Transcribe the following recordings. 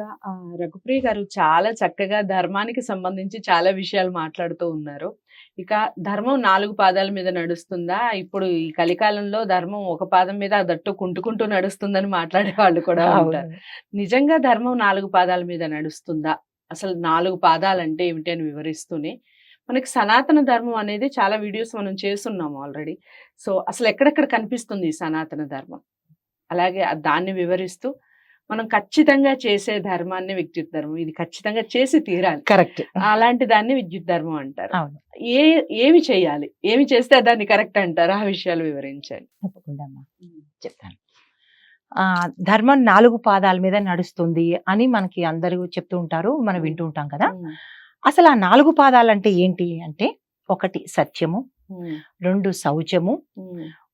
ఆ, రఘుప్రియ గారు చాలా చక్కగా ధర్మానికి సంబంధించి చాలా విషయాలు మాట్లాడుతూ ఉన్నారు. ఇక ధర్మం నాలుగు పాదాల మీద నడుస్తుందా? ఇప్పుడు ఈ కలికాలంలో ధర్మం ఒక పాదం మీద దట్టు కుంటుకుంటూ నడుస్తుందని మాట్లాడే వాళ్ళు కూడా ఉంటారు. నిజంగా ధర్మం నాలుగు పాదాల మీద నడుస్తుందా? అసలు నాలుగు పాదాలు అంటే ఏమిటి అని వివరిస్తూనే. మనకి సనాతన ధర్మం అనేది చాలా వీడియోస్ మనం చేస్తున్నాము ఆల్రెడీ. సో అసలు ఎక్కడెక్కడ కనిపిస్తుంది ఈ సనాతన ధర్మం? అలాగే దాన్ని వివరిస్తూ మనం ఖచ్చితంగా చేసే ధర్మాన్ని విద్యుత్ ధర్మం. ఇది ఖచ్చితంగా చేసి తీరాలి. కరెక్ట్. అలాంటి దాన్ని విద్యుత్ ధర్మం అంటారు. ఏ ఏమి చేయాలి? ఏమి చేస్తే దాన్ని కరెక్ట్ అంటారు? ఆ విషయాలు వివరించండి. తప్పకుండా అమ్మా. చెప్తాను. ఆ ధర్మం నాలుగు పాదాల మీద నడుస్తుంది అని మనకి అందరూ చెప్తూ ఉంటారు. మనం వింటూ ఉంటాం కదా. అసలు ఆ నాలుగు పాదాలు అంటే ఏంటి అంటే ఒకటి సత్యము రెండు శౌచము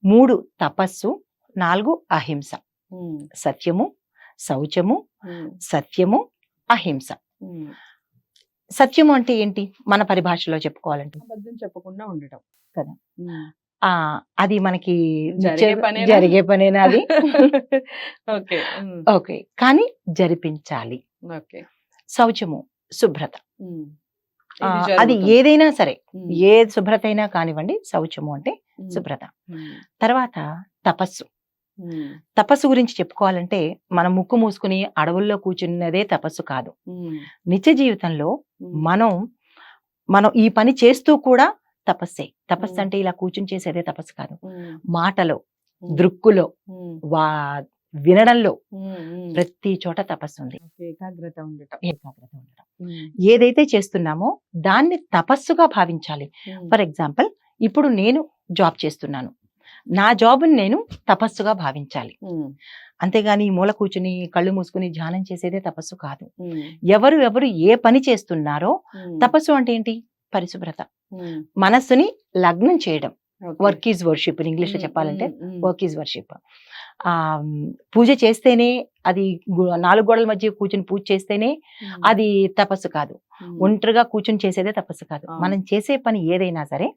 మూడు తపస్సు నాలుగు అహింస. సత్యము శౌచము సత్యము అహింస. సత్యము అంటే ఏంటి? మన పరిభాషలో చెప్పుకోవాలంటే. అబద్ధం చెప్పకుండా ఉండటం. కదా. అది మనకి జరిగే పనేనా? అది? ఓకే. ఓకే. కానీ జరిపించాలి. ఓకే. శౌచము శుభ్రత. అది. ఏదైనా సరే. ఏ శుభ్రత అయినా కానివ్వండి శౌచము అంటే శుభ్రత. తర్వాత తపస్సు. తపస్సు గురించి చెప్పుకోవాలంటే మనం ముక్కు మూసుకుని అడవుల్లో కూర్చున్నదే తపస్సు కాదు. నిత్య జీవితంలో మనం మనం ఈ పని చేస్తూ కూడా తపస్సే. తపస్సు. అంటే ఇలా కూర్చుని చేసేదే తపస్సు కాదు. మాటలో దృక్కులో వా వినడంలో. ప్రతి చోట తపస్సు ఉంది. ఏకాగ్రత ఉండటం. ఏకాగ్రత ఉమ్, ఏదైతే చేస్తున్నామో దాన్ని తపస్సుగా భావించాలి. ఫర్ ఎగ్జాంపుల్ ఇప్పుడు నేను జాబ్ చేస్తున్నాను. నా జాబ్ని నేను తపస్సుగా భావించాలి. అంతేగాని ఈ మూల కూర్చుని కళ్ళు మూసుకుని ధ్యానం చేసేదే తపస్సు కాదు. ఎవరు ఎవరు ఏ పని చేస్తున్నారో తపస్సు అంటే ఏంటి? పరిశుభ్రత. మనస్సుని లగ్నం చేయడం. వర్క్ ఈజ్ వర్షిప్ ఇంగ్లీష్లో చెప్పాలంటే వర్క్ ఈజ్ వర్షిప్. ఆ పూజ చేస్తేనే అది నాలుగు గోడల మధ్య కూర్చుని పూజ చేస్తేనే అది తపస్సు కాదు. ఒంటరిగా కూర్చుని చేసేదే తపస్సు కాదు. మనం చేసే పని ఏదైనా సరే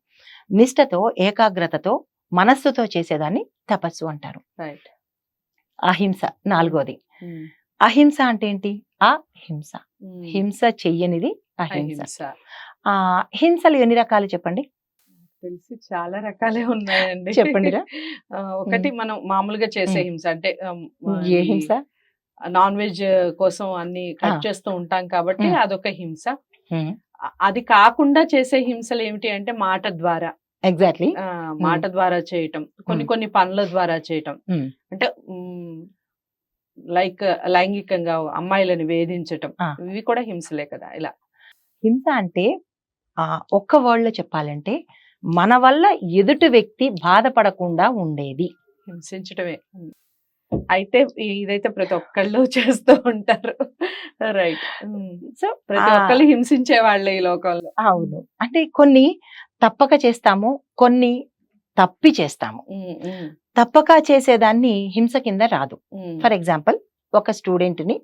నిష్టతో ఏకాగ్రతతో మనస్సుతో చేసేదాన్ని తపస్సు అంటారు. రైట్. అహింస నాలుగోది. అహింస అంటే ఏంటి? అహింస. హింస చెయ్యనిది అహింస. ఆ హింసలు ఎన్ని రకాలు చెప్పండి? తెలిసి చాలా రకాలే ఉన్నాయండి. చెప్పండిరా. ఆ, ఒకటి మనం మామూలుగా చేసే హింస అంటే ఏ హింస? నాన్ వెజ్ కోసం అన్ని కట్. చేస్తూ ఉంటాం కాబట్టి. అదొక హింస. అది కాకుండా చేసే హింసలు ఏమిటి అంటే మాట ద్వారా. ఎగ్జాక్ట్లీ ఆ, మాట ద్వారా చేయటం. కొన్ని ఉమ్. కొన్ని పనుల ద్వారా చేయటం. ఉమ్. అంటే లైక్ లైంగికంగా అమ్మాయిలని వేధించటం. ఇవి కూడా హింసలే కదా ఇలా. హింస అంటే ఆ ఒక్క word లో చెప్పాలంటే మన వల్ల ఎదుటి వ్యక్తి బాధపడకుండా ఉండేది. హింసించటమే. అయితే ఇదైతే ప్రతి ఒక్కళ్ళు చేస్తూ ఉంటారు. రైట్ సో ప్రతి ఒక్కళ్ళు హింసించే వాళ్ళే ఈ లోకంలో. అవును. అంటే కొన్ని తప్పక చేస్తాము కొన్ని తప్పి చేస్తాము. తప్పక చేసేదాన్ని హింస కింద రాదు. ఫర్ ఎగ్జాంపుల్ ఒక స్టూడెంట్ని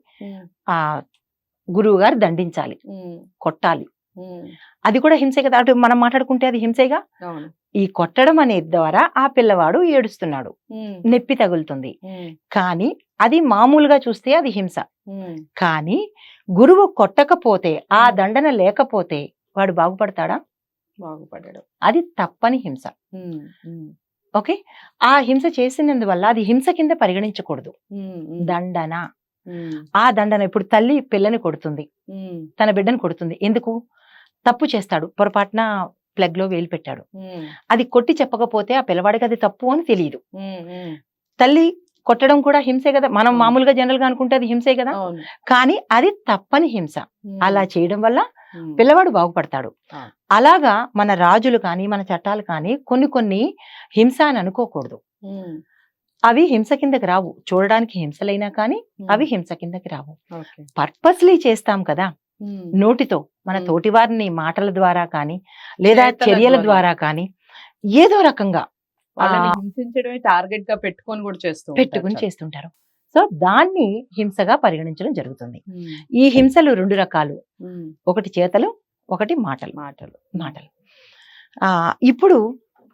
ఆ గురువు గారు దండించాలి కొట్టాలి. అది కూడా హింసే కదా అటు మనం మాట్లాడుకుంటే అది హింసేగా? ఈ కొట్టడం అనే ద్వారా ఆ పిల్లవాడు ఏడుస్తున్నాడు. నొప్పి తగులుతుంది. కానీ అది మామూలుగా చూస్తే అది హింస. కానీ గురువు కొట్టకపోతే ఆ. దండన లేకపోతే వాడు బాగుపడతాడా? బాగుపడడం. అది తప్పని హింస. ఓకే? ఆ హింస చేసినందువల్ల అది హింస కింద పరిగణించకూడదు. దండన. ఆ దండన ఇప్పుడు తల్లి పిల్లని కొడుతుంది. తన బిడ్డను కొడుతుంది. ఎందుకు? తప్పు చేస్తాడు. పొరపాటున ప్లగ్లో వేలు పెట్టాడు. అది కొట్టి చెప్పకపోతే ఆ పిల్లవాడికి అది తప్పు అని తెలియదు తల్లి కొట్టడం కూడా హింసే కదా. మనం. మామూలుగా జనరల్గా అనుకుంటే అది హింసే కదా. కానీ అది తప్పని హింస. అలా చేయడం వల్ల పిల్లవాడు బాగుపడతాడు. అలాగా మన రాజులు కానీ మన చట్టాలు కానీ కొన్ని కొన్ని హింస అని అనుకోకూడదు అవి హింస కిందకి రావు చూడడానికి హింసలైనా కానీ అవి హింస కిందకి రావు. పర్పస్లీ చేస్తాం కదా నోటితో మన. తోటి వారిని మాటల ద్వారా కానీ లేదా చర్యల ద్వారా. కానీ ఏదో రకంగా హింసించడమే టార్గెట్గా పెట్టుకొని కూడా చేస్తూ పెట్టుకుని. చేస్తుంటారు సో దాన్ని హింసగా పరిగణించడం జరుగుతుంది. ఈ హింసలు రెండు రకాలు. ఒకటి చేతలు ఒకటి మాటలు. మాటలు. మాటలు. ఆ ఇప్పుడు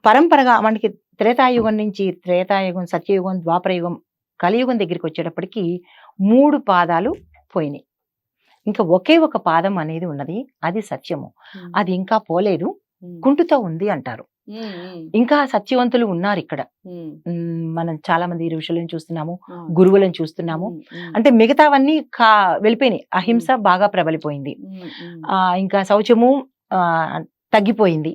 పరంపరగా మనకి త్రేతాయుగం నుంచి త్రేతాయుగం సత్యయుగం ద్వాపరయుగం కలియుగం దగ్గరికి వచ్చేటప్పటికి మూడు పాదాలు పోయినాయి. ఇంకా ఒకే ఒక పాదం అనేది ఉన్నది. అది సత్యము. అది ఇంకా పోలేదు. కుంటుతో ఉంది అంటారు. ఇంకా సత్యవంతులు ఉన్నారు ఇక్కడ. మనం చాలా మంది ఋషులను చూస్తున్నాము. గురువులను చూస్తున్నాము. అంటే మిగతావన్నీ కా వెళ్ళిపోయినాయి. అహింస బాగా ప్రబలిపోయింది. ఆ ఇంకా శౌచము తగ్గిపోయింది.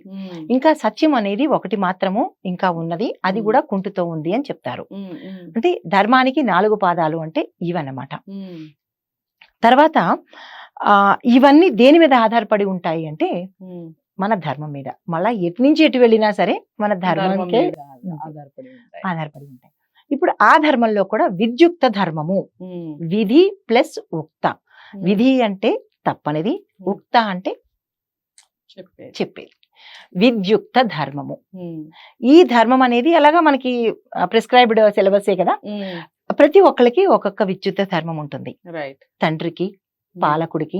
ఇంకా సత్యం అనేది ఒకటి మాత్రము ఇంకా ఉన్నది. అది. కూడా కుంటుతో ఉంది అని చెప్తారు. అంటే ధర్మానికి నాలుగు పాదాలు అంటే ఇవన్నమాట. తర్వాత ఆ ఇవన్నీ దేని మీద ఆధారపడి ఉంటాయి అంటే. మన ధర్మం మీద. మళ్ళా ఎటు నుంచి ఎటు వెళ్ళినా సరే మన ధర్మం ధర్మంకే ఆధారపడి ఉంటాయి. ఆధారపడి ఉంటాయి. ఇప్పుడు ఆ ధర్మంలో కూడా విద్యుక్త ధర్మము. విధి ప్లస్ ఉక్త. విధి అంటే తప్పనిది. ఉక్త అంటే చెప్పేది. విద్యుక్త ధర్మము. ఈ ధర్మం అనేది ఎలాగా మనకి ప్రిస్క్రైబ్డ్ సిలబసే కదా? ప్రతి ఒక్కరికి ఒక్కొక్క విద్యుక్త ధర్మం ఉంటుంది. తండ్రికి పాలకుడికి.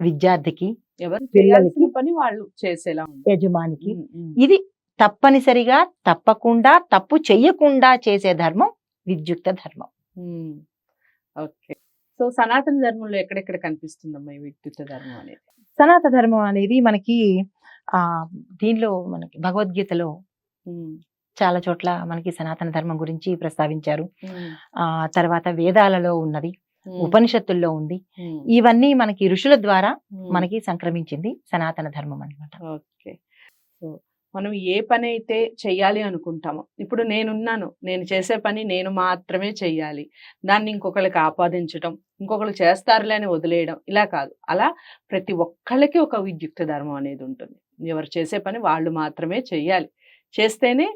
విద్యార్థికి పిల్లలకి- పని వాళ్ళు చేసేలా యజమానికి. ఇది తప్పనిసరిగా తప్పకుండా తప్పు చెయ్యకుండా చేసే ధర్మం విద్యుక్త ధర్మం. ఓకే. సో సనాతన ధర్మంలో ఎక్కడెక్కడ కనిపిస్తుందమ్మా ఈ విద్యుత్ ధర్మం అనేది? సనాత ధర్మం అనేది మనకి ఆ దీనిలో మనకి భగవద్గీతలో చాలా చోట్ల మనకి సనాతన ధర్మం గురించి ప్రస్తావించారు. ఆ తర్వాత వేదాలలో ఉన్నది. ఉపనిషత్తుల్లో ఉంది. ఇవన్నీ మనకి ఋషుల ద్వారా. మనకి సంక్రమించింది సనాతన ధర్మం అన్నమాట. ఓకే. సో మనం ఏ పని అయితే చెయ్యాలి అనుకుంటామో ఇప్పుడు నేనున్నాను నేను చేసే పని నేను మాత్రమే చెయ్యాలి. దాన్ని ఇంకొకరికి ఆపాదించడం ఇంకొకరు చేస్తారులే అని వదిలేయడం ఇలా కాదు. అలా ప్రతి ఒక్కళ్ళకి ఒక విద్యుక్త ధర్మం అనేది ఉంటుంది. ఎవరు చేసే పని వాళ్ళు మాత్రమే చెయ్యాలి. చేస్తేనే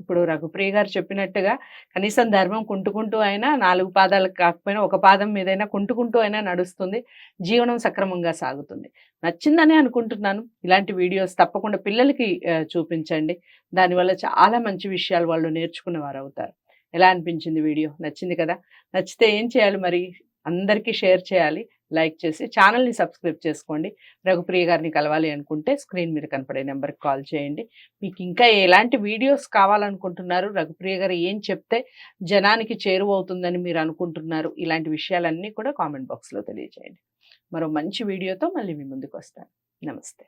ఇప్పుడు రఘుప్రియ గారు చెప్పినట్టుగా కనీసం ధర్మం కుంటుకుంటూ అయినా నాలుగు పాదాలు కాకపోయినా ఒక పాదం మీదైనా కుంటుకుంటూ అయినా నడుస్తుంది జీవనం సక్రమంగా సాగుతుంది. నచ్చిందని అనుకుంటున్నాను. ఇలాంటి వీడియోస్ తప్పకుండా పిల్లలకి చూపించండి. దానివల్ల చాలా మంచి విషయాలు వాళ్ళు నేర్చుకున్న వారు అవుతారు ఎలా అనిపించింది వీడియో? నచ్చింది కదా? నచ్చితే ఏం చేయాలి మరి? అందరికీ షేర్ చేయాలి లైక్ చేసి ఛానల్ని సబ్స్క్రైబ్ చేసుకోండి. రఘుప్రియ గారిని కలవాలి అనుకుంటే స్క్రీన్ మీద కనపడే నెంబర్కి కాల్ చేయండి. మీకు ఇంకా ఎలాంటి వీడియోస్ కావాలనుకుంటున్నారు రఘుప్రియ గారు ఏం చెప్తే జనానికి చేరువవుతుందని మీరు అనుకుంటున్నారు ఇలాంటి విషయాలన్నీ కూడా కామెంట్ బాక్స్లో తెలియజేయండి. మరో మంచి వీడియోతో మళ్ళీ మీ ముందుకు వస్తాను. నమస్తే.